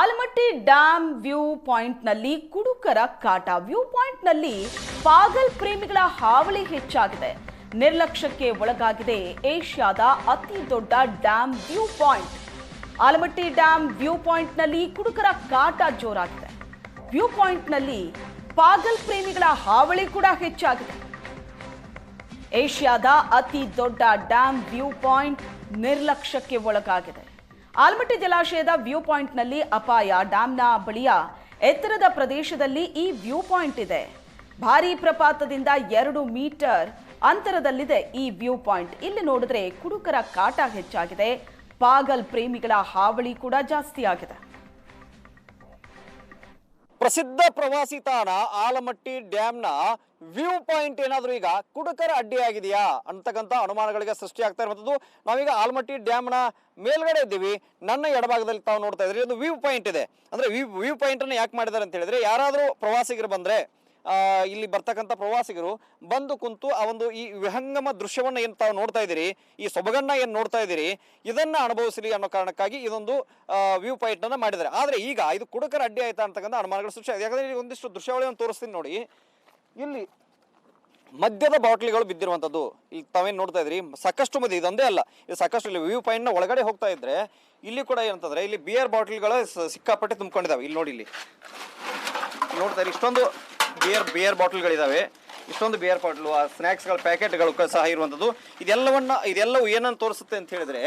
Almatti dam view ಪಾಯಿಂಟ್ನಲ್ಲಿ ಕುಡುಕರ ಕಾಟ. ವ್ಯೂ ಪಾಯಿಂಟ್ನಲ್ಲಿ ಪಾಗಲ್ ಪ್ರೇಮಿಗಳ ಹಾವಳಿ ಹೆಚ್ಚಾಗಿದೆ. ನಿರ್ಲಕ್ಷ್ಯಕ್ಕೆ ಒಳಗಾಗಿದೆ ಏಷ್ಯಾದ ಅತಿ ದೊಡ್ಡ dam view point. Almatti dam view ಪಾಯಿಂಟ್ನಲ್ಲಿ ಕುಡುಕರ ಕಾಟ ಜೋರಾಗಿದೆ. ವ್ಯೂ ಪಾಯಿಂಟ್ನಲ್ಲಿ ಪಾಗಲ್ ಪ್ರೇಮಿಗಳ ಹಾವಳಿ ಕೂಡ ಹೆಚ್ಚಾಗಿದೆ. ಏಷ್ಯಾದ ಅತಿ ದೊಡ್ಡ ಡ್ಯಾಮ್ ವ್ಯೂ ಪಾಯಿಂಟ್ ನಿರ್ಲಕ್ಷ್ಯಕ್ಕೆ ಒಳಗಾಗಿದೆ. ಆಲ್ಮಟ್ಟಿ ಜಲಾಶಯದ ವ್ಯೂ ಪಾಯಿಂಟ್ನಲ್ಲಿ ಅಪಾಯ. ಡ್ಯಾಮ್ನ ಬಳಿಯ ಎತ್ತರದ ಪ್ರದೇಶದಲ್ಲಿ ಈ ವ್ಯೂ ಪಾಯಿಂಟ್ ಇದೆ. ಭಾರೀ ಪ್ರಪಾತದಿಂದ ಎರಡು ಮೀಟರ್ ಅಂತರದಲ್ಲಿದೆ ಈ ವ್ಯೂ ಪಾಯಿಂಟ್. ಇಲ್ಲಿ ನೋಡಿದ್ರೆ ಕುಡುಕರ ಕಾಟ ಹೆಚ್ಚಾಗಿದೆ. ಪಾಗಲ್ ಪ್ರೇಮಿಗಳ ಹಾವಳಿ ಕೂಡ ಜಾಸ್ತಿ ಆಗಿದೆ ಪ್ರಸಿದ್ಧ ಪ್ರವಾಸಿ ತಾಣ ಆಲಮಟ್ಟಿ ಡ್ಯಾಮ್ನ ವ್ಯೂ ಪಾಯಿಂಟ್ ಏನಾದರೂ ಈಗ ಕುಡುಕರ ಅಡ್ಡಿಯಾಗಿದೆಯಾ ಅಂತಕ್ಕಂಥ ಅನುಮಾನಗಳಿಗೆ ಸೃಷ್ಟಿ ಆಗ್ತಾ ಇರುವಂಥದ್ದು. ನಾವೀಗ ಆಲಮಟ್ಟಿ ಡ್ಯಾಮ್ನ ಮೇಲ್ಗಡೆ ಇದ್ದೀವಿ. ನನ್ನ ಎಡಭಾಗದಲ್ಲಿ ತಾವು ನೋಡ್ತಾ ಇದ್ರಿ. ಒಂದು ವ್ಯೂ ಪಾಯಿಂಟ್ ಇದೆ. ಅಂದರೆ ವ್ಯೂ ವ್ಯೂ ಪಾಯಿಂಟನ್ನು ಯಾಕೆ ಮಾಡಿದ್ದಾರೆ ಅಂತ ಹೇಳಿದ್ರೆ, ಯಾರಾದರೂ ಪ್ರವಾಸಿಗರು ಬಂದರೆ ಇಲ್ಲಿ ಬರ್ತಕ್ಕಂಥ ಪ್ರವಾಸಿಗರು ಬಂದು ಕುಂತು ಆ ಒಂದು ಈ ವಿಹಂಗಮ ದೃಶ್ಯವನ್ನು ಏನು ತಾವು ನೋಡ್ತಾ ಇದ್ದೀರಿ, ಈ ಸೊಬಗನ್ನ ಏನು ನೋಡ್ತಾ ಇದ್ದೀರಿ, ಇದನ್ನ ಅನುಭವಿಸಲಿ ಅನ್ನೋ ಕಾರಣಕ್ಕಾಗಿ ಇದೊಂದು ವ್ಯೂ ಪಾಯಿಂಟ್ ಅನ್ನ ಮಾಡಿದ್ದಾರೆ. ಆದರೆ ಈಗ ಇದು ಕುಡುಕರ ಅಡ್ಡಿ ಆಯ್ತಾ ಅಂತಕ್ಕಂಥ ಅನುಮಾನಗಳು ಸೃಷ್ಟಿ ಯಾಕಂದ್ರೆ ಒಂದಿಷ್ಟು ದೃಶ್ಯಾವಳಿಯನ್ನು ತೋರಿಸ್ತೀನಿ ನೋಡಿ. ಇಲ್ಲಿ ಮದ್ಯದ ಬಾಟ್ಲಿಗಳು ಬಿದ್ದಿರುವಂಥದ್ದು. ಇಲ್ಲಿ ತಾವೇನು ನೋಡ್ತಾ ಇದ್ರಿ ಸಾಕಷ್ಟು ಮಂದಿ, ಇದೊಂದೇ ಅಲ್ಲ. ಇದು ಸಾಕಷ್ಟು ಇಲ್ಲಿ ವ್ಯೂ ಪಾಯಿಂಟ್ನ ಒಳಗಡೆ ಹೋಗ್ತಾ ಇದ್ರೆ, ಇಲ್ಲಿ ಕೂಡ ಏನಂತಂದ್ರೆ, ಇಲ್ಲಿ ಬಿಯರ್ ಬಾಟ್ಲಿಗಳು ಸಿಕ್ಕಾಪಟ್ಟೆ ತುಂಬಿಕೊಂಡಿದ್ದಾವೆ ಇಲ್ಲಿ ನೋಡಿ ಇಲ್ಲಿ. ನೋಡ್ತಾ ಇರಿ, ಇಷ್ಟೊಂದು ಬಿಯರ್ ಬಿಯರ್ ಬಾಟಲ್ಗಳಿದಾವೆ ಇಷ್ಟೊಂದು ಬಿಯರ್ ಬಾಟ್ಲು ಆ ಸ್ನ್ಯಾಕ್ಸ್ಗಳ ಪ್ಯಾಕೆಟ್ಗಳು ಸಹ ಇರುವಂಥದ್ದು ಇದೆಲ್ಲವನ್ನ ಇದೆಲ್ಲವೂ ಏನನ್ನು ತೋರಿಸುತ್ತೆ ಅಂತ ಹೇಳಿದ್ರೆ,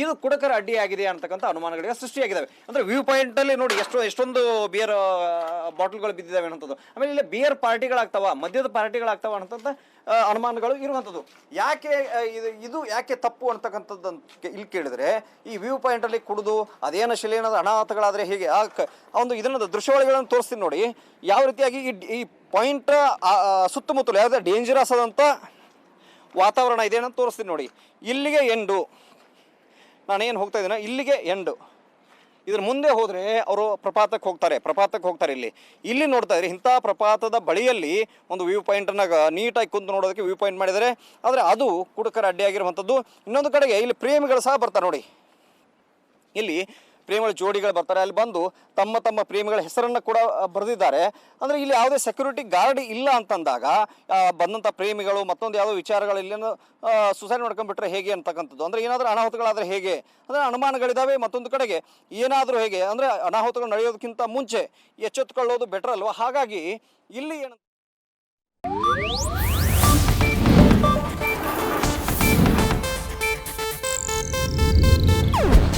ಇದು ಕುಡಕರ ಅಡ್ಡಿ ಆಗಿದೆ ಅಂತಕ್ಕಂಥ ಅನುಮಾನಗಳಿಗೆ ಸೃಷ್ಟಿಯಾಗಿದ್ದಾವೆ ಅಂದ್ರೆ ವ್ಯೂ ಪಾಯಿಂಟ್ ಅಲ್ಲಿ ನೋಡಿ ಎಷ್ಟು ಎಷ್ಟೊಂದು ಬಿಯರ್ ಬಾಟಲ್ಗಳು ಬಿದ್ದಿದ್ದಾವೆ ಅನ್ನೋಂಥದ್ದು ಆಮೇಲೆ ಇಲ್ಲಿ ಬಿಯರ್ ಪಾರ್ಟಿಗಳಾಗ್ತಾವ ಮದ್ಯದ ಪಾರ್ಟಿಗಳಾಗ್ತಾವ ಅನ್ನೋಂಥ ಅನುಮಾನಗಳು ಇರುವಂಥದ್ದು ಯಾಕೆ ಇದು ಇದು ಯಾಕೆ ತಪ್ಪು ಅಂತಕ್ಕಂಥದ್ದು ಅಂತ ಇಲ್ಲಿ ಕೇಳಿದ್ರೆ, ಈ ವ್ಯೂ ಪಾಯಿಂಟ್ ಅಲ್ಲಿ ಕುಡಿದು, ಅದೇನು ಶಿಲೇನದ ಅನಾಹುತಗಳಾದ್ರೆ ಹೇಗೆ? ಆ ಒಂದು ಇದನ್ನ ದೃಶ್ಯಾವಳಿಗಳನ್ನು ತೋರಿಸ್ತೀನಿ ನೋಡಿ. ಯಾವ ರೀತಿಯಾಗಿ ಈ ಪಾಯಿಂಟ್ ಸುತ್ತಮುತ್ತಲು ಯಾವುದೇ ಡೇಂಜರಸ್ ಆದಂಥ ವಾತಾವರಣ ಇದೆ ಅಂತ ತೋರಿಸ್ತೀನಿ ನೋಡಿ. ಇಲ್ಲಿಗೆ ಎಂಡು ನಾನೇನು ಹೋಗ್ತಾ ಇದ್ದೀನೋ, ಇಲ್ಲಿಗೆ ಎಂಡು ಇದ್ರ ಮುಂದೆ ಹೋದರೆ ಅವರು ಪ್ರಪಾತಕ್ಕೆ ಹೋಗ್ತಾರೆ ಪ್ರಪಾತಕ್ಕೆ ಹೋಗ್ತಾರೆ ಇಲ್ಲಿ. ಇಲ್ಲಿ ನೋಡ್ತಾ ಇದ್ರೆ ಇಂಥ ಪ್ರಪಾತದ ಬಳಿಯಲ್ಲಿ ಒಂದು ವ್ಯೂ ಪಾಯಿಂಟನ್ನು ನೀಟಾಗಿ ಕುಂತು ನೋಡೋದಕ್ಕೆ ವ್ಯೂ ಪಾಯಿಂಟ್ ಮಾಡಿದ್ದಾರೆ. ಆದರೆ ಅದು ಕುಡುಕರ ಅಡ್ಡಿಯಾಗಿರುವಂಥದ್ದು. ಇನ್ನೊಂದು ಕಡೆಗೆ ಇಲ್ಲಿ ಪ್ರೇಮಿಗಳು ಸಹ ಬರ್ತಾರೆ ನೋಡಿ. ಇಲ್ಲಿ ಪ್ರೇಮಿಗಳ ಜೋಡಿಗಳು ಬರ್ತಾರೆ. ಅಲ್ಲಿ ಬಂದು ತಮ್ಮ ತಮ್ಮ ಪ್ರೇಮಿಗಳ ಹೆಸರನ್ನು ಕೂಡ ಬರೆದಿದ್ದಾರೆ. ಅಂದರೆ ಇಲ್ಲಿ ಯಾವುದೇ ಸೆಕ್ಯೂರಿಟಿ ಗಾರ್ಡ್ ಇಲ್ಲ ಅಂತಂದಾಗ ಬಂದಂಥ ಪ್ರೇಮಿಗಳು ಮತ್ತೊಂದು ಯಾವುದೋ ವಿಚಾರಗಳು ಇಲ್ಲೇನು ಸುಸೈಡ್ ಮಾಡ್ಕೊಂಡ್ಬಿಟ್ರೆ ಹೇಗೆ ಅಂತಕ್ಕಂಥದ್ದು? ಅಂದರೆ ಏನಾದರೂ ಅನಾಹುತಗಳಾದರೆ ಹೇಗೆ? ಅಂದರೆ ಅನುಮಾನಗಳಿದ್ದಾವೆ ಮತ್ತೊಂದು ಕಡೆಗೆ. ಏನಾದರೂ ಹೇಗೆ? ಅಂದರೆ ಅನಾಹುತಗಳು ನಡೆಯೋದಕ್ಕಿಂತ ಮುಂಚೆ ಎಚ್ಚೆತ್ತುಕೊಳ್ಳೋದು ಬೆಟರ್ ಅಲ್ವಾ? ಹಾಗಾಗಿ ಇಲ್ಲಿ ಏನು